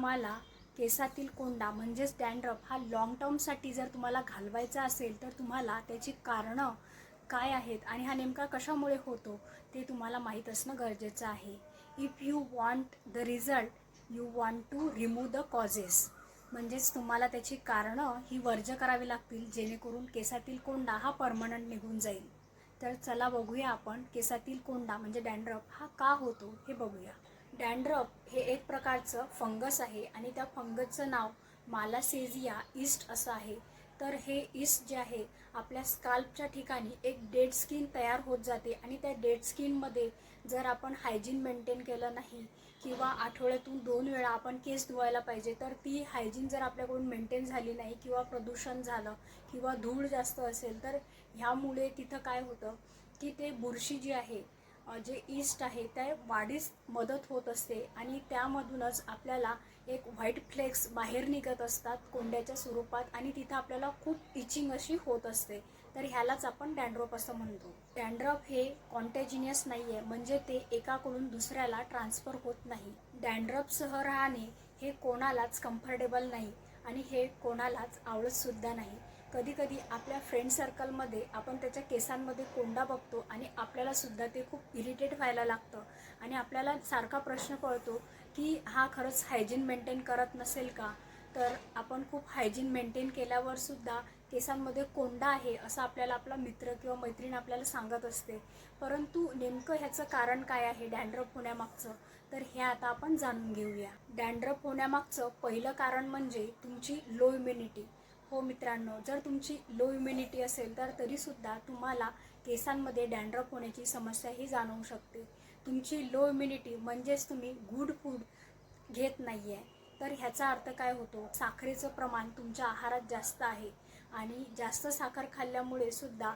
तुम्हाला केसातील कोंडा म्हणजेच डॅन्ड्रफ हा लाँग टर्मसाठी जर तुम्हाला घालवायचा असेल तर तुम्हाला त्याची कारणं काय आहेत आणि हा नेमका कशामुळे होतो ते तुम्हाला माहीत असणं गरजेचं आहे. If you want the result you want to remove the causes म्हणजेच तुम्हाला त्याची कारणं ही वर्ज करावी लागतील जेणेकरून केसातील कोंडा हा परमनंट निघून जाईल. तर चला बघूया आपण केसातील कोंडा म्हणजे डॅन्ड्रफ हा का होतो हे बघूया. डॅन्ड्रफ हे एक प्रकारचं फंगस आहे आणि त्या फंगसचं नाव मालासेझिया ईस्ट असं आहे. तर हे ईस्ट जे आहे आपल्या स्काल्पच्या ठिकाणी एक डेड स्किन तयार होत जाते आणि त्या डेड स्किनमध्ये जर आपण हायजीन मेंटेन केलं नाही किंवा आठवड्यातून दोन वेळा आपण केस धुवायला पाहिजे तर ती हायजीन जर आपल्याकडून मेंटेन झाली नाही किंवा प्रदूषण झालं किंवा धूळ जास्त असेल तर ह्यामुळे तिथं काय होतं की ते बुरशी जी आहे जे ईस्ट आहे त्या वाढीस मदत होत असते आणि त्यामधूनच आपल्याला एक व्हाईट फ्लेक्स बाहेर निघत असतात कोंड्याच्या स्वरूपात आणि तिथं आपल्याला खूप इचिंग अशी होत असते. तर ह्यालाच आपण डॅन्ड्रॉप असं म्हणतो. डॅन्ड्रॉप हे कॉन्टॅजिनियस नाही आहे म्हणजे ते एकाकडून दुसऱ्याला ट्रान्सफर होत नाही. डॅन्ड्रॉपसह राहणे हे कोणालाच कम्फर्टेबल नाही आणि हे कोणालाच आवडतसुद्धा नाही. कधीकधी आपल्या फ्रेंड सर्कलमध्ये आपण त्याच्या केसांमध्ये कोंडा बघतो आणि आपल्याला सुद्धा ते खूप इरिटेट व्हायला लागतं. आणि आपल्याला सारखा प्रश्न पडतो की हा खरंच हायजीन मेंटेन करत नसेल का? तर आपण खूप हायजीन मेंटेन केल्यावर सुद्धा केसांमध्ये कोंडा आहे असं आपल्याला आपला मित्र किंवा मैत्रीण आपल्याला सांगत असते. परंतु नेमकं ह्याचं कारण काय आहे डॅन्ड्रफ होण्यामागचं? तर हे आता आपण जाणून घेऊया. डॅन्ड्रफ होण्यामागचं पहिलं कारण म्हणजे तुमची लो इम्युनिटी हो मित्रांनो जर तुमची लो इम्युनिटी असेल तर तरीसुद्धा तुम्हाला केसांमध्ये डॅन्ड्रफ होण्याची समस्या ही जाणवू शकते. तुमची लो इम्युनिटी म्हणजेच तुम्ही गुड फूड घेत नाही आहे तर ह्याचा अर्थ काय होतो? साखरेचं प्रमाण तुमच्या आहारात जास्त आहे आणि जास्त साखर खाल्ल्यामुळे सुद्धा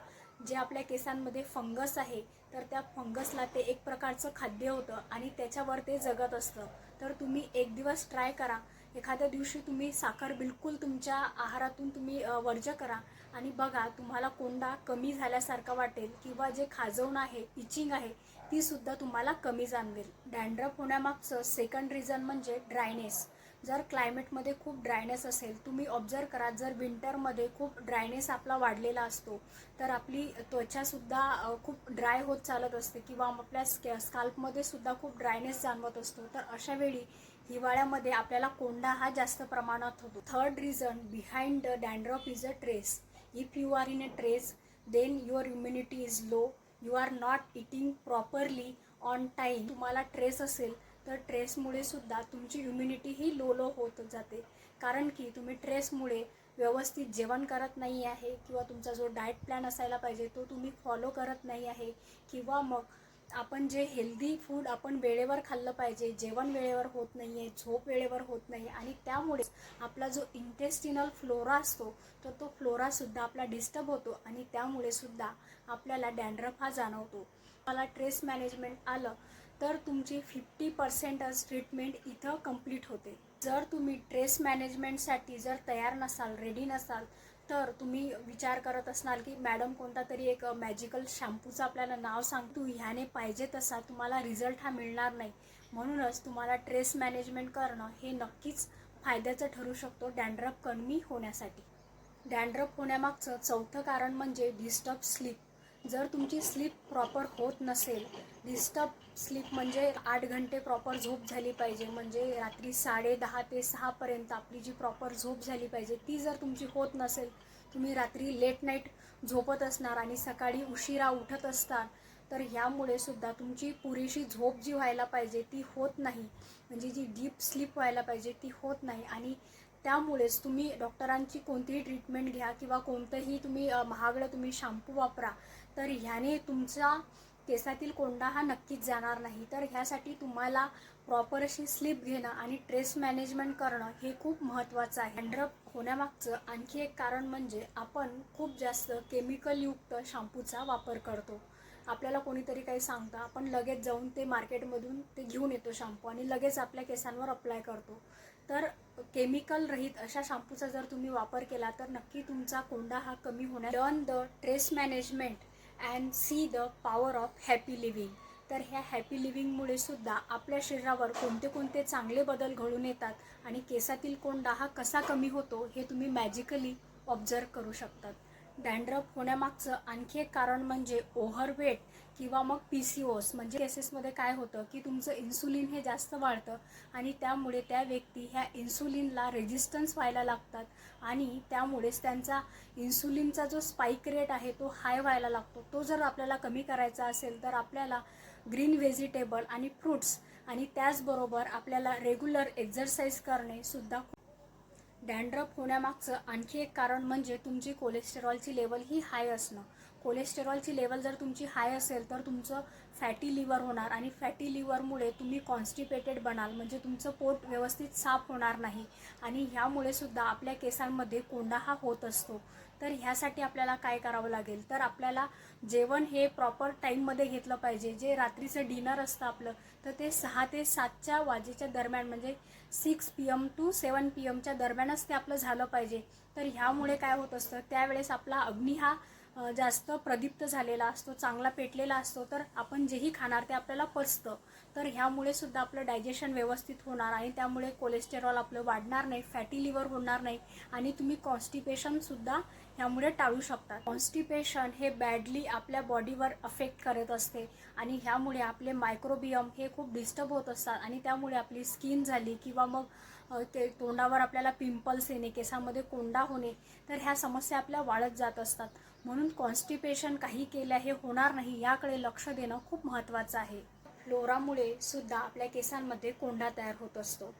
जे आपल्या केसांमध्ये फंगस आहे तर त्या फंगसला ते एक प्रकारचं खाद्य होतं आणि त्याच्यावर ते जगत असतं. तर तुम्ही एक दिवस ट्राय करा. एखाद्या दिवशी तुम्ही साखर बिलकुल तुमच्या आहारातून तुम्ही वर्ज्य वर्ज करा. आणि बघा तुम्हाला कोंडा कमी झाल्यासारखा वाटेल किंवा जे खाजवणं आहे इचिंग आहे ती सुद्धा तुम्हाला कमी जाणवेल. डॅन्ड्रफ होण्यामागचं सेकंड रिझन म्हणजे ड्रायनेस जर क्लायमेटमध्ये खूप ड्रायनेस असेल तुम्ही ऑब्झर्व करा जर विंटरमध्ये खूप ड्रायनेस आपला वाढलेला असतो तर आपली त्वचासुद्धा खूप ड्राय होत चालत असते किंवा आपल्या स्के स्काल्पमध्ये सुद्धा खूप ड्रायनेस जाणवत असतो. तर अशा वेळी हिवाळ्यामध्ये आपल्याला कोंडा हा जास्त प्रमाणात होतो. Third reason behind the dandruff is a stress if you are in a stress then your immunity is low you are not eating properly on time तुम्हाला ट्रेस असेल तर ट्रेसमुळे सुद्धा तुमची इम्युनिटी ही लो लो होत जाते. कारण की तुम्ही ट्रेसमुळे व्यवस्थित जेवण करत नाही आहे किंवा तुमचा जो डाएट प्लॅन असायला पाहिजे तो तुम्ही फॉलो करत नाही आहे किंवा मग आपण जे हेल्दी फूड आपण वेळेवर खाल्लं पाहिजे जेवण वेळेवर होत नाही आहे झोप वेळेवर होत नाही आणि त्यामुळेच आपला जो इंटेस्टिनल फ्लोरा असतो तर तो फ्लोरासुद्धा आपला डिस्टर्ब होतो आणि त्यामुळे सुद्धा आपल्याला डॅन्ड्रफ हा जाणवतो. मला ट्रेस मॅनेजमेंट आलं तर तुमची फिफ्टी पर्सेंटच ट्रीटमेंट इथं कंप्लीट होते. जर तुम्ही ट्रेस मॅनेजमेंटसाठी जर तयार नसाल रेडी नसाल तर तुम्ही विचार करत असणार की मॅडम कोणता तरी एक मॅजिकल शॅम्पूचं आपल्याला नाव सांगतो ह्याने पाहिजे तसा तुम्हाला रिझल्ट हा मिळणार नाही. म्हणूनच तुम्हाला ट्रेस मॅनेजमेंट करणं हे नक्कीच फायद्याचं ठरू शकतो डॅन्ड्रफ कमी होण्यासाठी. डॅन्ड्रफ होण्यामागचं चौथं कारण म्हणजे डिस्टर्ब स्लीप जर तुमची स्लीप प्रॉपर होत नसेल डिस्टर्ब स्लीप म्हणजे आठ घंटे प्रॉपर झोप झाली पाहिजे म्हणजे रात्री साडे दहा ते सहापर्यंत आपली जी प्रॉपर झोप झाली पाहिजे ती जर तुमची होत नसेल तुम्ही रात्री लेट नाईट झोपत असणार आणि सकाळी उशिरा उठत असणार तर ह्यामुळे सुद्धा तुमची पुरेशी झोप जी व्हायला पाहिजे ती होत नाही. म्हणजे जी डीप स्लीप व्हायला पाहिजे ती होत नाही आणि त्यामुळेच तुम्ही डॉक्टरांची कोणतीही ट्रीटमेंट घ्या किंवा कोणतंही तुम्ही महागडं तुम्ही शॅम्पू वापरा तर ह्याने तुमचा केसातील कोंडा हा नक्कीच जाणार नाही. तर ह्यासाठी तुम्हाला प्रॉपर अशी स्लीप घेणं आणि ट्रेस मॅनेजमेंट करणं हे खूप महत्त्वाचं आहे. हँड्रप होण्यामागचं आणखी एक कारण म्हणजे आपण खूप जास्त केमिकलयुक्त शॅम्पूचा वापर करतो. आपल्याला कोणीतरी काही सांगतं आपण लगेच जाऊन ते मार्केटमधून ते घेऊन येतो शॅम्पू आणि लगेच आपल्या केसांवर अप्लाय करतो. तर केमिकल रहित अशा शॅम्पूचा जर तुम्ही वापर केला तर नक्की तुमचा कोंडा हा कमी होणार learn the stress management and see the power of happy living तर ह्या हॅपी लिव्हिंगमुळे सुद्धा आपल्या शरीरावर कोणते कोणते चांगले बदल घडून येतात आणि केसातील कोंडा हा कसा कमी होतो हे तुम्ही मॅजिकली ऑब्झर्व करू शकतात. डॅन्ड्रफ होण्यामागचं आणखी एक कारण म्हणजे ओव्हरवेट किंवा मग पी सी ओस म्हणजे केसेसमध्ये काय होतं की तुमचं इन्सुलिन हे जास्त वाढतं आणि त्यामुळे त्या व्यक्ती ह्या इन्सुलिनला रेजिस्टन्स व्हायला लागतात आणि त्यामुळेच त्यांचा इन्सुलिनचा जो स्पाईक रेट आहे तो हाय व्हायला लागतो. तो जर आपल्याला कमी करायचा असेल तर आपल्याला ग्रीन व्हेजिटेबल आणि फ्रूट्स आणि त्याचबरोबर आपल्याला रेग्युलर एक्झरसाईज करणे सुद्धा डॅन्ड्रफ होण्यामागचं आणखी एक कारण म्हणजे तुमची कोलेस्टेरॉलची लेवल ही हाय असणं. कोलेस्टेरॉलची लेवल जर तुमची हाय असेल तर तुमचं फॅटी लिव्हर होणार आणि फॅटी लिव्हरमुळे तुम्ही कॉन्स्टिपेटेड बनाल म्हणजे तुमचं पोट व्यवस्थित साफ होणार नाही. आणि ह्यामुळे सुद्धा आपल्या केसांमध्ये कोंडा हा होत असतो. तर ह्यासाठी आपल्याला काय करावं लागेल? तर आपल्याला जेवण हे प्रॉपर टाईममध्ये घेतलं पाहिजे. जे रात्रीचं डिनर असतं आपलं तर ते सहा ते सातच्या वाजेच्या दरम्यान म्हणजे six P M to seven P एमच्या दरम्यानच ते आपलं झालं पाहिजे. तर ह्यामुळे काय होत असतं त्यावेळेस आपला अग्नी हा जास्त प्रदीप्त झालेला असतो चांगला पेटलेला असतो. तर आपण जेही खाणार ते आपल्याला पचतं. तर ह्यामुळे सुद्धा आपलं डायजेशन व्यवस्थित होणार आणि त्यामुळे कोलेस्टेरॉल आपलं वाढणार नाही फॅटी लिव्हर होणार नाही. आणि तुम्ही कॉन्स्टिपेशनसुद्धा ह्यामुळे टाळू शकतात. कॉन्स्टिपेशन हे बॅडली आपल्या बॉडीवर अफेक्ट करत असते आणि ह्यामुळे आपले मायक्रोबियम हे खूप डिस्टर्ब होत असतात आणि त्यामुळे आपली स्किन झाली किंवा मग ते तोंडावर आपल्याला पिंपल्स येणे केसामध्ये कोंडा होणे तर ह्या समस्या आपल्या वाढत जात असतात. म्हणून कॉन्स्टिपेशन काही केल्या हे होणार नाही याकडे लक्ष देणं खूप महत्त्वाचं आहे. फ्लोरामुळे सुद्धा आपल्या केसांमध्ये कोंडा तयार होत असतो.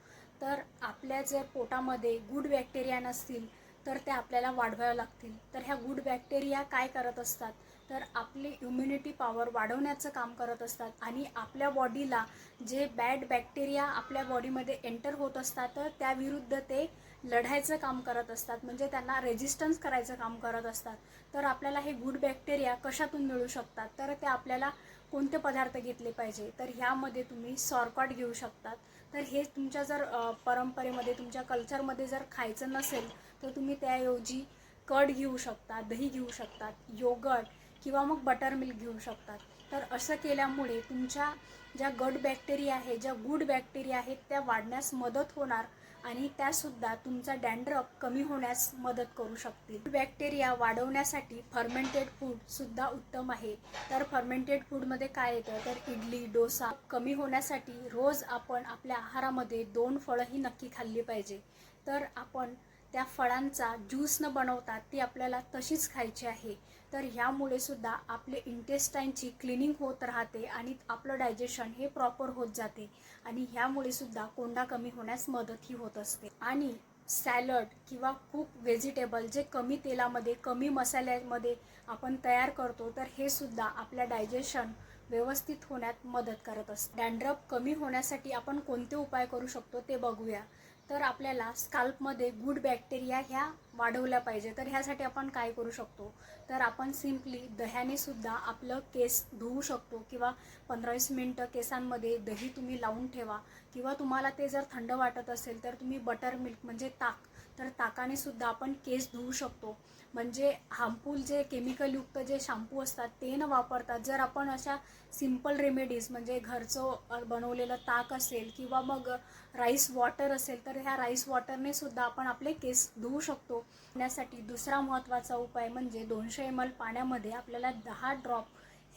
तर आपल्या जर पोटामध्ये गुड बॅक्टेरिया नसतील तर ते आपल्याला वाढवाव्या लागतील. तर ह्या गुड बॅक्टेरिया काय करत असतात? तर आपली इम्युनिटी पॉवर वाढवण्याचं काम करत असतात. आणि आपल्या बॉडीला जे बॅड बॅक्टेरिया आपल्या बॉडीमध्ये एंटर होत असतात तर त्याविरुद्ध ते लढायचं काम करत असतात. म्हणजे त्यांना रेजिस्टन्स करायचं काम करत असतात. तर आपल्याला हे गुड बॅक्टेरिया कशातून मिळू शकतात? तर ते आपल्याला कोणते पदार्थ घेतले पाहिजे तर ह्यामध्ये तुम्ही सॉरकॉट घेऊ शकतात. तर हे तुमच्या जर परंपरेमध्ये तुमच्या कल्चरमध्ये जर खायचं नसेल तर तुम्ही त्याऐवजी कड घेऊ शकता दही घेऊ शकतात योगर्ट किंवा मग बटर मिल्क घेऊ शकतात. तर असं केल्यामुळे तुमच्या ज्या गड बॅक्टेरिया आहे ज्या गुड बॅक्टेरिया आहेत त्या वाढण्यास मदत होणार. आणि त्यासुद्धा तुमचा डॅन्ड्रफ कमी होण्यास मदत करू शकतील. बॅक्टेरिया वाढवण्यासाठी फर्मेंटेड फूडसुद्धा उत्तम आहे. तर फर्मेंटेड फूडमध्ये काय येतं? तर इडली डोसा कमी होण्यासाठी रोज आपण आपल्या आहारामध्ये दोन फळं ही नक्की खाल्ली पाहिजे. तर आपण त्या फळांचा ज्यूस न बनवता ती आपल्याला तशीच खायची आहे. तर ह्यामुळे सुद्धा आपले इंटेस्टाईनची क्लिनिंग होत राहते आणि आपलं डायजेशन हे प्रॉपर होत जाते. आणि ह्यामुळे सुद्धा कोंडा कमी होण्यास मदतही होत असते. आणि सॅलड किंवा खूप व्हेजिटेबल जे कमी तेलामध्ये कमी मसाल्यामध्ये आपण तयार करतो तर हे सुद्धा आपल्या डायजेशन व्यवस्थित होण्यात मदत करत असते. डॅन्ड्रफ कमी होण्यासाठी आपण कोणते उपाय करू शकतो ते बघूया. तर आपल्याला स्काल्पमध्ये गुड बॅक्टेरिया ह्या वाढवल्या पाहिजे. तर ह्यासाठी आपण काय करू शकतो? तर आपण सिम्पली दह्याने सुद्धा आपलं केस धुवू शकतो किंवा पंधरा वीस मिनटं केसांमध्ये दही तुम्ही लावून ठेवा किंवा तुम्हाला ते जर थंड वाटत असेल तर तुम्ही बटर मिल्क म्हणजे ताक. तर ताकाने सुद्धा आपण केस धुवू शकतो. म्हणजे हार्मफुल जे केमिकलयुक्त जे शॅम्पू असतात ते न वापरतात. जर आपण अशा सिंपल रेमेडीज म्हणजे घरचं बनवलेलं ताक असेल किंवा मग राईस वॉटर असेल तर ह्या राईस वॉटरने सुद्धा आपण आपले केस धुवू शकतो. यासाठी दुसरा महत्त्वाचा उपाय म्हणजे दोनशे एम एल पाण्यामध्ये आपल्याला दहा ड्रॉप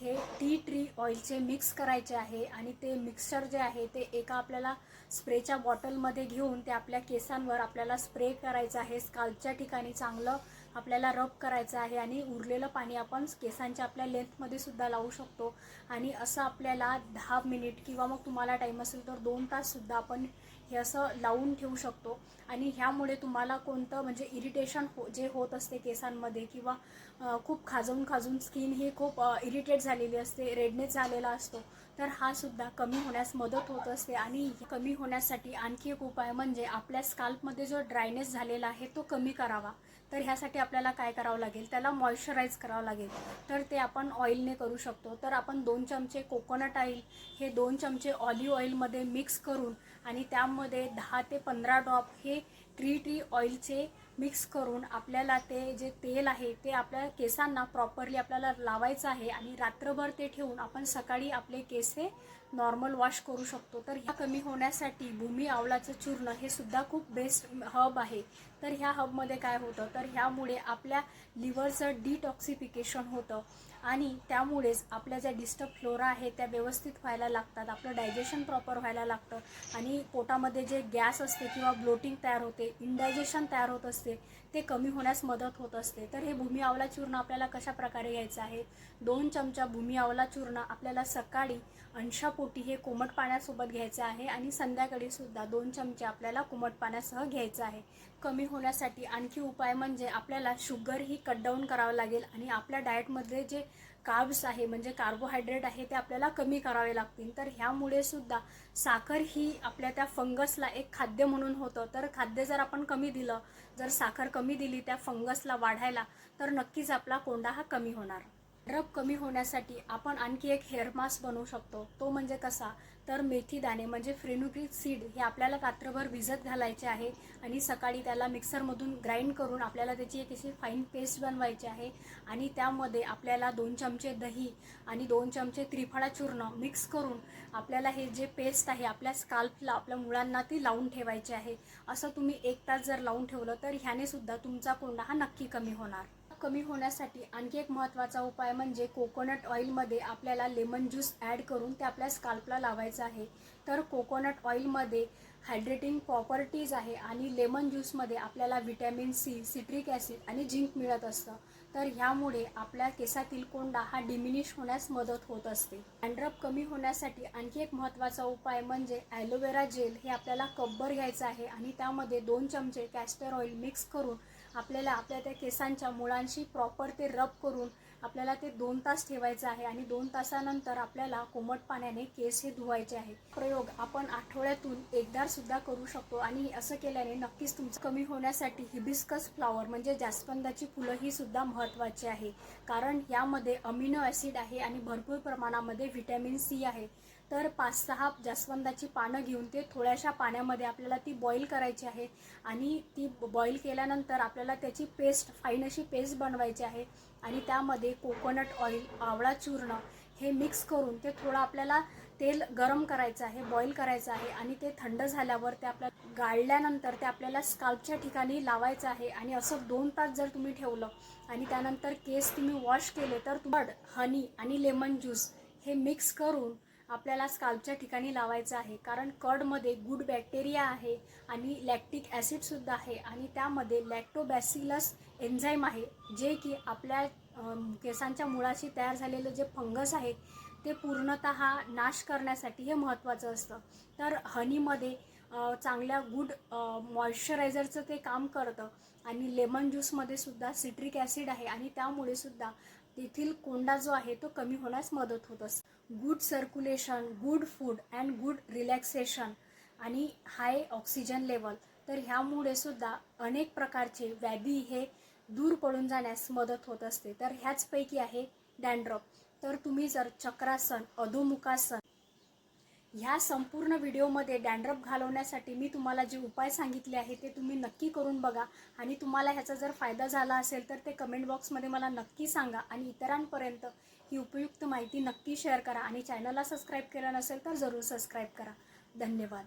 हे टी ट्री ऑइलचे मिक्स करायचे आहे आणि ते मिक्सचर जे आहे ते एका आपल्याला स्प्रेच्या बॉटलमध्ये घेऊन ते आपल्या केसांवर आपल्याला स्प्रे करायचं आहे. स्काल्पच्या ठिकाणी चांगलं आपल्याला रब करायचं आहे आणि उरलेलं पाणी आपण केसांच्या आपल्या लेंथमध्ये सुद्धा लावू शकतो. आणि असं आपल्याला दहा मिनिट किंवा मग तुम्हाला टाईम असेल तर दोन ताससुद्धा आपण हे असं लावून ठेवू शकतो. आणि ह्यामुळे तुम्हाला कोणतं म्हणजे इरिटेशन हो जे होत असते केसांमध्ये किंवा खूप खाजवून खाजून स्किन ही खूप इरिटेट झालेली असते रेडनेस झालेला असतो. तर हा सुद्धा कमी होण्यास मदत होत असते आणि कमी होण्यासाठी आणखी एक उपाय म्हणजे आपल्या स्काल्पमध्ये जो ड्रायनेस झालेला आहे तो कमी करावा. तर ह्यासाठी आपल्याला काय करावं लागेल? त्याला मॉइश्चराईज करावं लागेल. तर ते आपण ऑइलने करू शकतो. तर आपण दोन चमचे कोकोनट ऑइल हे दोन चमचे ऑलिव्ह ऑइलमध्ये मिक्स करून आणि त्यामध्ये दहा ते पंधरा ड्रॉप हे ट्री ट्री ऑइलचे मिक्स करून आपल्याला ते जे तेल आहे ते आपल्या केसांना प्रॉपरली आपल्याला लावायचं आहे आणि रात्रभर ते ठेवून आपण सकाळी आपले केस हे नॉर्मल वॉश करू शकतो. तर ह्या कमी होण्यासाठी भूमी आवळाचं चूर्ण हे सुद्धा खूप बेस्ट हब आहे. तर ह्या हबमध्ये काय होतं? तर ह्यामुळे आपल्या लिव्हरचं डिटॉक्सिफिकेशन होतं. आणि त्यामुळेच आपल्या ज्या डिस्टर्ब फ्लोरा आहे त्या व्यवस्थित व्हायला लागतात आपलं डायजेशन प्रॉपर व्हायला लागतं. आणि पोटामध्ये जे गॅस असते किंवा ब्लोटिंग तयार होते इनडायजेशन तयार होत असते ते कमी होण्यास मदत होत असते. तर हे भूमी आवला चूर्ण आपल्याला कशा प्रकारे घ्यायचं आहे? दोन चमचा भूमी आवला चूर्ण आपल्याला सकाळी अंशापोटी हे कोमट पाण्यासोबत घ्यायचं आहे आणि संध्याकाळी सुद्धा दोन चमचे आपल्याला कोमट पाण्यासह घ्यायचं आहे. कमी होण्यासाठी आणखी उपाय म्हणजे आपल्याला शुगर ही कट डाऊन करावं लागेल आणि आपल्या डाएटमध्ये जे कार्ब्स आहे म्हणजे कार्बोहायड्रेट आहे ते आपल्याला कमी करावे लागतील. तर ह्यामुळे सुद्धा साखर ही आपल्या त्या फंगसला एक खाद्य म्हणून होतं. तर खाद्य जर आपण कमी दिलं जर साखर कमी दिली त्या फंगसला वाढायला तर नक्कीच आपला कोंडा हा कमी होणार. ड्रग कमी होण्यासाठी आपण आणखी एक हेअर मास्क बनवू शकतो. तो म्हणजे कसा? तर मेथी दाणे म्हणजे फ्रेनुग्रीक सीड हे आपल्याला रात्रभर भिजत घालायचे आहे आणि सकाळी त्याला मिक्सरमधून ग्राइंड करून आपल्याला त्याची एक अशी फाईन पेस्ट बनवायची आहे आणि त्यामध्ये आपल्याला दोन चमचे दही आणि दोन चमचे त्रिफळा चूर्ण मिक्स करून आपल्याला हे जे पेस्ट आहे आपल्या स्काल्पला आपल्या मुळांना ती लावून ठेवायची आहे. असं तुम्ही एक तास जर लावून ठेवलं तर ह्याने सुद्धा तुमचा कोंडा हा नक्की कमी होणार. कमी होण्यासाठी आणखी एक महत्त्वाचा उपाय म्हणजे कोकोनट ऑइलमध्ये आपल्याला लेमन ज्यूस ॲड करून ते आपल्या स्काल्पला लावायचं आहे. तर कोकोनट ऑइलमध्ये हायड्रेटिंग प्रॉपर्टीज आहे आणि लेमन ज्यूसमध्ये आपल्याला व्हिटॅमिन सी सिट्रिक ॲसिड आणि झिंक मिळत असतं. तर ह्यामुळे आपल्या केसातील कोंडा हा डिमिनिश होण्यास मदत होत असते. अँड्रप कमी होण्यासाठी आणखी एक महत्त्वाचा उपाय म्हणजे ॲलोवेरा जेल हे आपल्याला कब्बर घ्यायचं आहे आणि त्यामध्ये दोन चमचे कॅस्टर ऑइल मिक्स करून आपल्याला आपल्या त्या केसांच्या मुळांशी प्रॉपर ते रब करून आपल्याला ते दोन तास ठेवायचं आहे आणि दोन तासानंतर आपल्याला कोमट पाण्याने केस हे धुवायचे आहे. प्रयोग आपण आठवड्यातून एकदा सुद्धा करू शकतो आणि असं केल्याने नक्कीच तुमचं कमी होण्यासाठी हिबिस्कस फ्लॉवर म्हणजे जास्वंदाची फुलं ही सुद्धा महत्त्वाची आहे. कारण यामध्ये अमिनो ॲसिड आहे आणि भरपूर प्रमाणामध्ये व्हिटॅमिन सी आहे. तर पाच सहा जास्वंदाची पानं घेऊन ते थोड्याशा पाण्यामध्ये आपल्याला ती बॉईल करायची आहे. आणि ती बॉईल केल्यानंतर आपल्याला त्याची पेस्ट फाईन अशी पेस्ट बनवायची आहे. आणि त्यामध्ये कोकोनट ऑइल आवळा चूर्ण हे मिक्स करून ते थोडं आपल्याला तेल गरम करायचं आहे बॉईल करायचं आहे. आणि ते थंड झाल्यावर ते आपल्या गाळल्यानंतर ते आपल्याला स्काल्पच्या ठिकाणी लावायचं आहे. आणि असं दोन तास जर तुम्ही ठेवलं आणि त्यानंतर केस तुम्ही वॉश केले तर तुम्हाला हनी आणि लेमन ज्यूस हे मिक्स करून आपल्याला स्काल्पच्या ठिकाणी लावायचं आहे. कारण कडमध्ये गुड बॅक्टेरिया आहे आणि लॅक्टिक ॲसिडसुद्धा आहे. आणि त्यामध्ये लॅक्टोबॅसिलस एन्झाईम आहे जे की आपल्या केसांच्या मुळाशी तयार झालेलं जे फंगस आहे ते पूर्णत नाश करण्यासाठी हे महत्त्वाचं असतं. तर हनीमध्ये चांगल्या गुड मॉइश्चरायझरचं ते काम करतं. आणि लेमन ज्यूसमध्ये सुद्धा सिट्रिक ॲसिड आहे. आणि त्यामुळे सुद्धा तेथील कोंडा जो आहे तो कमी होण्यास मदत होत असते. Good circulation good food and good relaxation आणि हाय ऑक्सिजन लेवल तर ह्यामुळे सुद्धा अनेक प्रकारचे व्याधी हे दूर पडून जाण्यास मदत होत असते. तर ह्याचपैकी आहे डॅन्ड्रॉप. तर तुम्ही जर चक्रासन अधोमुखासन ह्या संपूर्ण व्हिडिओमध्ये डॅन्ड्रप घालवण्यासाठी मी तुम्हाला जे उपाय सांगितले आहे ते तुम्ही नक्की करून बघा. आणि तुम्हाला ह्याचा जर फायदा झाला असेल तर ते कमेंट बॉक्समध्ये मला नक्की सांगा. आणि इतरांपर्यंत ही उपयुक्त माहिती नक्की शेअर करा आणि चॅनलला सबस्क्राईब केलं नसेल तर जरूर सबस्क्राईब करा. धन्यवाद.